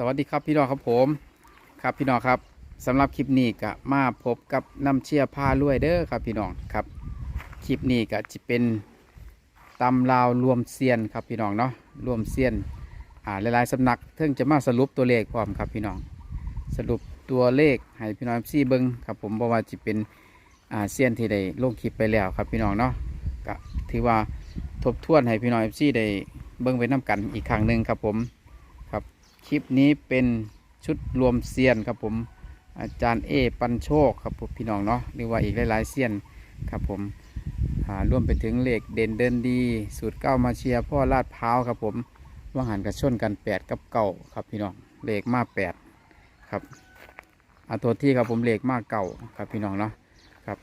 สวัสดีครับพี่น้องครับผม ครับพี่น้องครับสำหรับคลิปนี้ก็มาพบกับน้ำเชี่ยผ้าลวยเด้อครับพี่น้องครับคลิปนี้ก็จะเป็นตำลาวรวมเซียนครับพี่น้องเนาะรวมเซียนอ่าหลายๆสำนักเพิ่งจะมาสรุปตัวเลขพร้อมครับพี่น้อง สรุปตัวเลขให้พี่น้องซี่เบิ้งครับผมเพราะว่าจะเป็นอ่าเซียนที่ได้ลงคลิปไปแล้วครับพี่น้องเนาะก็ถือว่าทบทวนให้พี่น้องซี่ได้เบิ้งไปน้กันอีกครั้งหนึ่งครับผม คลิปนี้เป็นชุดรวมเซียนครับผมอาจารย์เอปันโชคครับผมพี่น้องเนาะหรือว่าอีกหลายๆเซียนครับผมอ่วมไปถึงเหลขเด่นเดินดีสูตรเก้ามาเชียร์พ่อลาดพร้าวครับผมว่างหันกับชนกันแปดกับเก่าครับพี่น้องเหลขมาแปดครับเอาตัวที่ครับผมเหลขมาเก่าครับพี่น้องเนาะครับ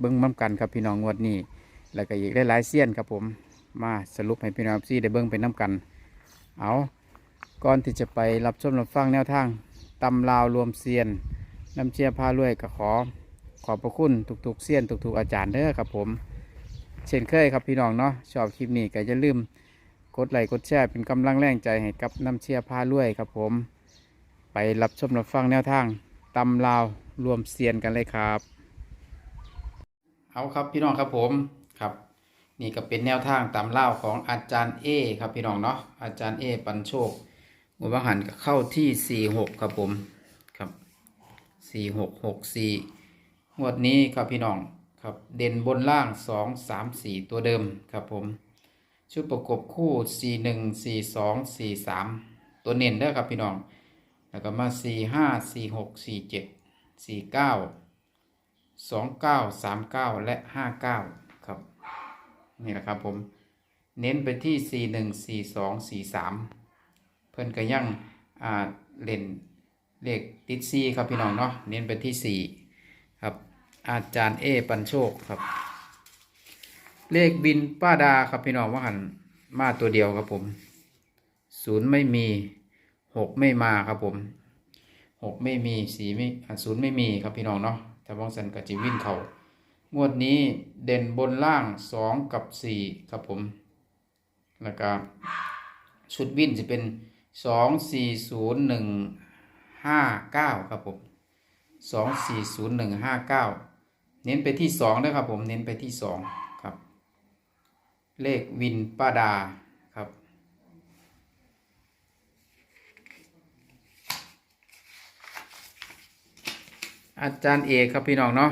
เบิ้งมั่กันครับพี่น้องงวดนี้ แล้วก็อีกหลายๆเซียนครับผมมาสรุปให้พี่น้องซี่ได้เบิ้งไปน้กันเอา ก่อนที่จะไปรับชมรับฟังแนวทางตำลาวรวมเซียนน้ำเชียร์พารวยก็ขอ ขอบพระคุณทุกๆเซียนทุกๆอาจารย์เด้อครับผม เช่นเคยครับพี่น้องเนาะชอบคลิปนี้ก็อย่าลืมกดไลค์กดแชร์เป็นกำลังแรงใจให้กับน้ำเชียร์พารวยครับผม ไปรับชมรับฟังแนวทางตำลาวรวมเซียนกันเลยครับ เอาครับพี่น้องครับผมครับ นี่ก็เป็นแนวทางตามเล่าของอาจารย์เอครับพี่น้องเนาะอาจารย์เอปันโชค งวดบังหันก็เข้าที่สี่หกครับผมครับสี่หกหกสี่งวดนี้ครับพี่น้องครับเด่นบนล่างสองสามสี่ตัวเดิมครับผม ชุดประกบคู่สี่หนึ่งสี่สองสี่สามตัวเน้นเด้อครับพี่น้อง แล้วก็มาสี่ห้าสี่หกสี่เจ็ดสี่เก้าสองเก้าสามเก้าและห้าเก้าครับนี่แหละครับผมเน้นไปที่4 1 4 2 4 3เพื่นก็ยังอ่าเล่นเลขติดซีครับพี่น้องเนาะเน้นไปที่4ครับอาจารย์เอปันโชคครับ เลขบินป้าดาครับพี่น้องว่าหันมาตัวเดียวครับผมศูนย์ไม่มีหกไม่มาครับผมหกไม่มีสีไม่ศูนย์ไม่มีครับพี่น้องเนาะแต่ว่างสันกับจิวินเขางวดนี้เด่นบนล่างสองกับสี่ครับผมแล้วก็ชุดวินจะเป็น สองสี่ศูนย์หนึ่งห้าเก้าครับผมสองสี่ศูนย์หนึ่งห้าเก้าเน้นไปที่สองด้วยครับผมเน้นไปที่สองครับ เลขวินป้าดาครับอาจารย์เอกครับพี่น้องเนาะ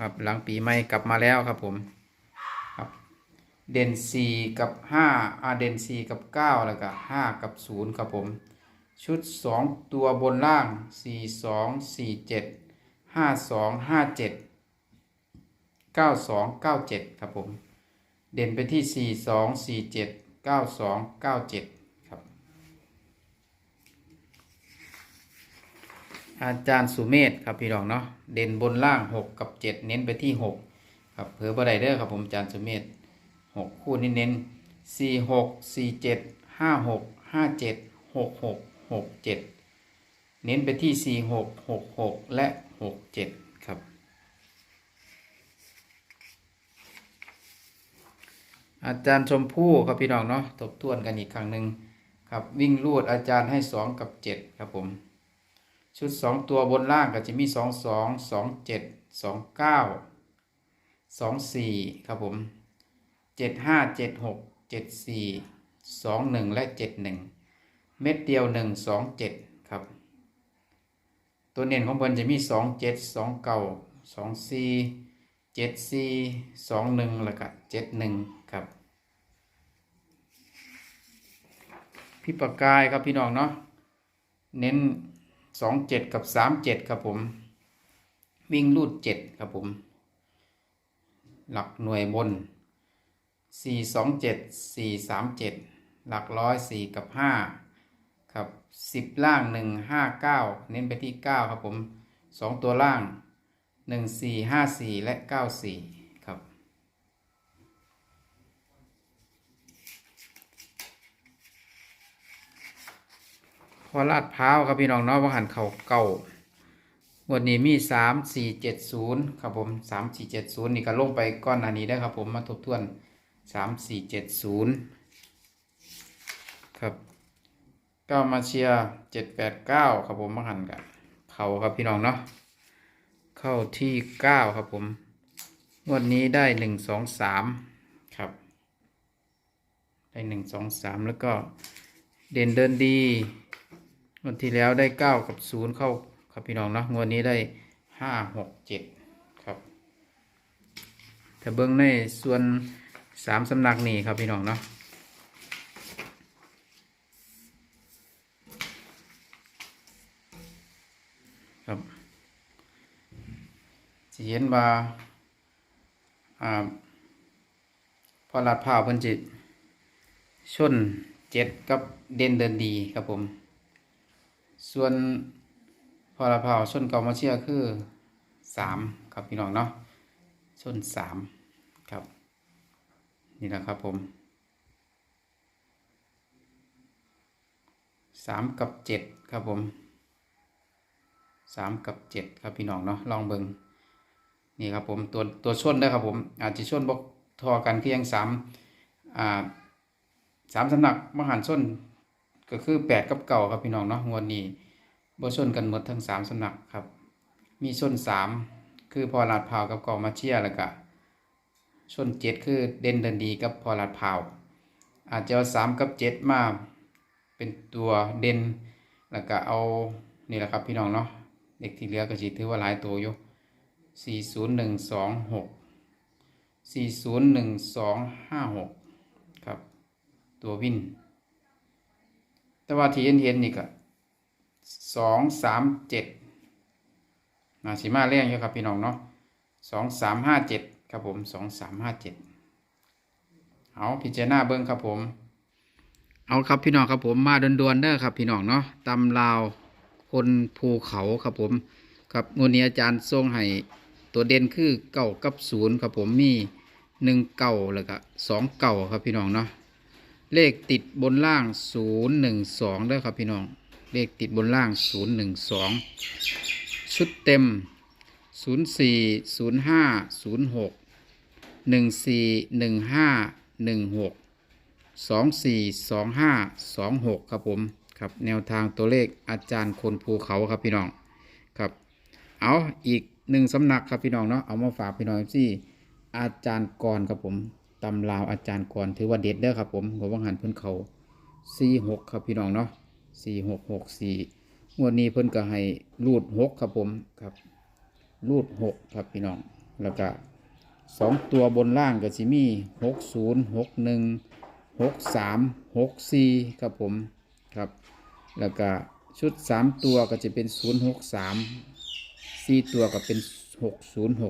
ครับหลังปีใหม่กลับมาแล้วครับผม เด่นสี่กับห้าอาเด่นสี่กับเก้าแล้วก็ห้ากับศูนย์ครับผม ชุดสองตัวบนล่างสี่สองสี่เจ็ดห้าสองห้าเจ็ดเก้าสองเก้าเจ็ดครับผม เด่นไปที่สี่สองสี่เจ็ดเก้าสองเก้าเจ็ดครับ อาจารย์สุเมธครับพี่น้องเนาะ เด่นบนล่างหกกับเจ็ดเน้นไปที่หกครับเผื่อบ่ได้เด้อครับผมอาจารย์สุเมธ หกคู่นี้เน้นสี่หกสี่เจ็ดห้าหกห้าเจ็ดหกหกหกเจ็ดเน้นไปที่สี่หกหกหกและหกเจ็ดครับอาจารย์ชมพู่ครับพี่น้องเนาะทบทวนกันอีกครั้งหนึ่งครับวิ่งลูดอาจารย์ให้สองกับเจ็ดครับผม ชุดสองตัวบนล่างก็จะมีสองสองสองเจ็ดสองเก้าสองสี่ครับผม เจ็ดห้าเจ็ดหกเจ็ดสี่สองหนึ่งและเจ็ดหนึ่งเม็ดเดียวหนึ่งสองเจ็ดครับ ตัวเน้นของเพิ่นจะมีสองเจ็ดสองเก้าสองสี่เจ็ดสี่สองหนึ่งแล้วก็เจ็ดหนึ่งครับ พี่ประกายครับพี่น้องเนาะเน้นสองเจ็ดกับสามเจ็ดครับผม วิ่งรูดเจ็ดครับผม หลักหน่วยบน สี่สองเจ็ดสี่สามเจ็ดหลักร้อยสี่กับห้าครับสิบล่างหนึ่งห้าเก้าเน้นไปที่เก้าครับผมสองตัวล่างหนึ่งสี่ห้าสี่และเก้าสี่ครับ พอลาดพร้าวครับพี่น้องเนาะว่าหันเข่าเก่าวันนี้มีสามสี่เจ็ดศูนย์ครับผมสามสี่เจ็ดศูนย์นี่ก็ลงไปก้อนหน้านี้ได้ครับผมมาทบทวน สามสี่เจ็ดศูนย์ครับก้ามาเชียเจ็ดแปดเก้าครับผมมาหันกันเขาครับพี่น้องเนาะเข้าที่เก้าครับผมงวดนี้ได้หนึ่งสองสามครับ ได้หนึ่งสองสามแล้วก็เด่นเดินดีงวดที่แล้วได้เก้ากับศูนย์เข้าครับพี่น้องเนาะงวดนี้ได้ห้าหกเจ็ดครับ แต่เบิ้องในส่วน สามสำนักนี่ครับพี่น้องเนาะครับสิเห็นว่าอ่าพอลาดพร้าเพิ่นจิชนเจ็ดกับเด่นเดินดีครับผม ส่วนพอลาดพร้าวชนเก่ามาเชียคือสามครับพี่น้องเนาะชนสามครับ นี่แหละครับผมสามกับเจ็ดครับผมสามกับเจ็ดครับพี่น้องเนาะลองเบิงนี่ครับผมตัวตัวชนได้อครับผมอาจจะชนบกทอกันคือยังสามอ่าสามสำนักมหันชนก็คือแปดกับเก่าครับพี่น้องเนาะงวดนี้บ่ชนกันหมดทั้งสามสำนักครับ มีชนสามคือพอลาดพาวกับก่ามาเชียแล้วก็ ชนเจ็ดคือเด่นเดินดีกับพอลาดพร้าวอาจจะเอาสามกับเจ็ดมาเป็นตัวเด่นแล้วก็เอานี่แหละครับพี่น้องเนาะเด็กที่เหลือก็สิถือว่าหลายตัวอยู่สี่ศูนย์หนึ่งสองหกสี่ศูนย์หนึ่งสองห้าหกครับ ตัววิน แต่ว่าที่เห็นเห็นนี่ก็สองสามเจ็ดนาสิมาแรงอยู่ครับพี่น้องเนาะสองสามห้าเจ็ด ครับผมสองสามห้าเจ็ดเอาพิจารณาเบิ้งครับผม เอาครับพี่น้องครับผมมาดวนๆเด้อครับพี่น้องเนาะตำลาวคนภูเขาครับผมครับงวดนี้อาจารย์ทรงให้ตัวเด่นคือเก่ากับศูนย์ครับผมมีหนึ่งเก่าแล้วก็สองเก่าครับพี่น้องเนาะเลขติดบนล่างศูนย์หนึ่งสองด้วยครับพี่น้องเลขติดบนล่างศูนย์หนึ่งสองชุดเต็ม ศูนย์สี่ศูนย์ห้าศูนย์หกหนึ่งสี่หนึ่งห้าหนึ่งหกสองสี่สองห้าสองหกครับผมครับแนวทางตัวเลขอาจารย์คนภูเขาครับพี่น้องครับเอาอีกหนึ่งสำนักครับพี่น้องเนาะเอามาฝากพี่น้องที่อาจารย์กรครับผมตำราวอาจารย์กรถือว่าเด็ดเด้อครับผมผมวังหันเพิ่อนเขาสี่หกครับพี่น้องเนาะสี่หกหกสี่งวดนี้เพิ่อนก็ให้รูดหกครับผมครับ รูดหกครับพี่น้อง แล้วก็สองตัวบนล่างก็สิมีหกศูนย์หกหนึ่งหกสามหกสี่ครับผมครับ แล้วก็ชุด3ตัวก็จะเป็น063 4ตัวก็เป็น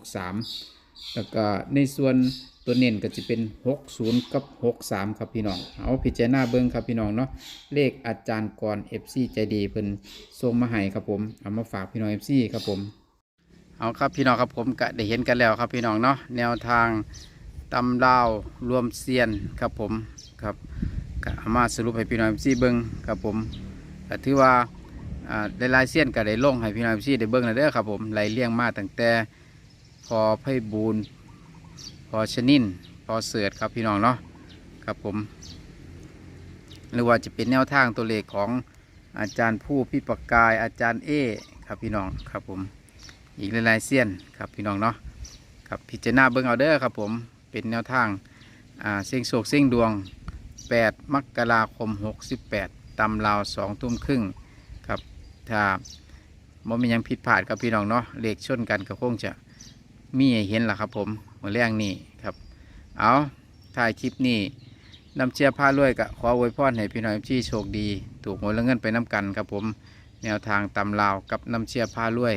6063แล้วก็ในส่วนตัวเน้นก็จะเป็น60กับ63 ครับพี่น้อง เอาพิจารณาเบิ้งครับพี่น้องเนาะ เลขอาจารย์กร FC ใจดีเพิ่นส่งมาให้ครับผม เอามาฝากพี่น้อง FC ครับผม เอาครับพี่น้องครับผมก็ได้เห็นกันแล้วครับพี่น้องเนาะแนวทางตำราวรวมเซียนครับผมครับก็ามาสรุปให้พี่น้องซีเบิ้งครับผมก็ถือว่าได้ลายๆเส้นก็ได้ลงให้พี่น้องซีได้เบิ้งแล้วเด้อครับผมไหลเลี่ยงมาตั้งแต่พอไพ่บูนพอชนินพอเสือดครับพี่น้องเนาะครับผมหรือว่าจะเป็นแนวทางตัวเลขของอาจารย์ผู้พิปกายอาจารย์เอครับพี่น้องครับผม อีกหลายๆเส้นครับพี่น้องเนาะครับพิจารณาเบิ้งเอาเด้อครับผมเป็นแนวทางอ่าเสี่ยงโศกเสี่ยงดวง 8 มกราคม 68ตำราว2ทุ่มครึ่งครับถ้าบ่มียังผิดพลาดครับพี่น้องเนาะเลขชนกันก็คงจะมีให้เห็นล่ะครับผมเมื่อแรงนี้ครับเอาถ่ายคลิปนี้นำเชียร์ผ้ารวยกะขออวยพรให้พี่น้องที่โชคดี ถูกหวยและเงินไปน้ำกันครับผม แนวทางตำราวกับนำเชียร์ผ้ารวย